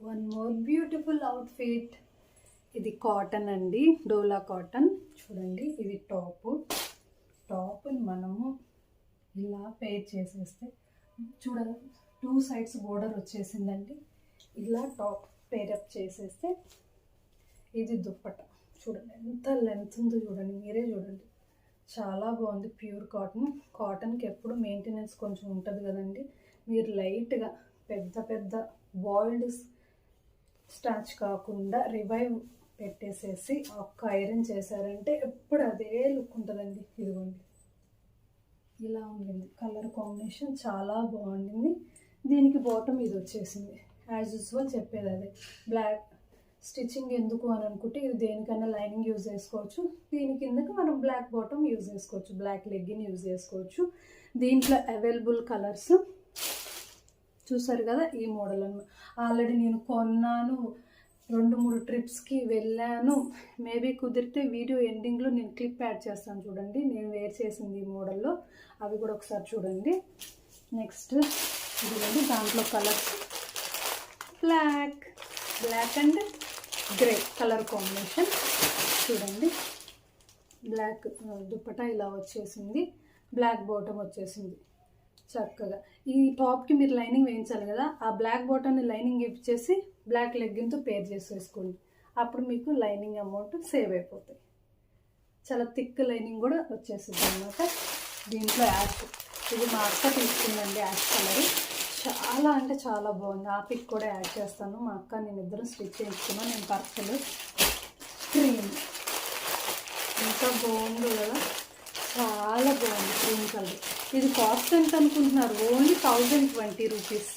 One more beautiful outfit ఇది cotton అండి. డోలా cotton చూడండి ఇది టాప్ టాప్ని మనము ఇలా పేర్ చేసేస్తే చూడ టూ సైడ్స్ బోర్డర్ వచ్చేసిందండి. ఇలా టాప్ పేరప్ చేసేస్తే ఇది దుప్పట. చూడండి ఎంత లెంత్ ఉందో చూడండి మీరే చూడండి. చాలా బాగుంది ప్యూర్ కాటన్ కాటన్కి ఎప్పుడు మెయింటెనెన్స్ కొంచెం ఉంటుంది కదండి. మీరు లైట్గా పెద్ద పెద్ద బాయిల్డ్ స్టాచ్ కాకుండా రివైవ్ పెట్టేసేసి ఒక్క ఐరన్ చేశారంటే ఎప్పుడు అదే లుక్ ఉంటుందండి. ఇదిగోండి. ఇలా ఉండింది. కలర్ కాంబినేషన్ చాలా బాగుండింది. దీనికి బాటమ్ ఇది వచ్చేసింది. యాజ్ యూజువల్ చెప్పేది అదే. బ్లాక్ స్టిచ్చింగ్ ఎందుకు అని అనుకుంటే ఇది దేనికైనా లైనింగ్ యూజ్ చేసుకోవచ్చు. దీని కిందకి మనం బ్లాక్ బాటమ్ యూజ్ చేసుకోవచ్చు. బ్లాక్ లెగ్గిన్ యూజ్ చేసుకోవచ్చు. దీంట్లో అవైలబుల్ కలర్స్ చూసారు కదా ఈ మోడల్ అన్నమాట ఆల్రెడీ నేను కొన్నాను రెండు మూడు ట్రిప్స్కి వెళ్ళాను. మేబీ కుదిరితే వీడియో ఎండింగ్లో నేను క్లిప్ యాడ్ చేస్తాను చూడండి. నేను వేర్ చేసింది ఈ మోడల్లో. అవి కూడా ఒకసారి చూడండి. నెక్స్ట్ ఇదిగోండి దాంట్లో colours black black and grey colour combination చూడండి. బ్లాక్ దుప్పట ఇలా వచ్చేసింది. బ్లాక్ బాటమ్ వచ్చేసింది. చక్కగా. ఈ టాప్కి మీరు లైనింగ్ వేయించాలి కదా ఆ బ్లాక్ బాటమ్ని లైనింగ్ ఇచ్చేసి బ్లాక్ లెగ్గిన్తో పేర్ చేసేసుకోండి. అప్పుడు మీకు లైనింగ్ అమౌంట్ సేవ్ అయిపోతాయి. చాలా థిక్ లైనింగ్ కూడా వచ్చేస్తుంది అనమాట దీంట్లో యాష్ ఇది మా అక్క తీసుకుందండి యాష్ కలర్. చాలా అంటే చాలా బాగుంది. ఆ పిక్ కూడా యాడ్ చేస్తాను. మా అక్క నేను ఇద్దరం స్టిచ్ చేయించుకున్నాను నేను పర్సలు క్రీమ్. ఇంకా బాగుంది కదా. చాలా బాగుంది క్రీమ్ కలర్. ఇది కాస్ట్ ఎంత అనుకుంటున్నారు? Only thousand twenty rupees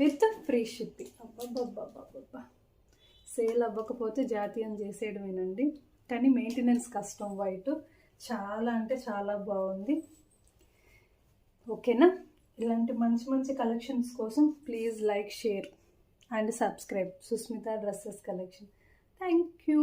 with free shipping అబ్బబ్బబ్బబ్బబ్బ. Sale అవ్వకపోతే జాతీయం చేసేయడమేనండి. కానీ మెయింటెనెన్స్ కష్టం వైట్. చాలా అంటే చాలా బాగుంది. ఓకేనా? ఇలాంటి మంచి మంచి కలెక్షన్స్ కోసం please like share and subscribe Sushmita dresses collection thank you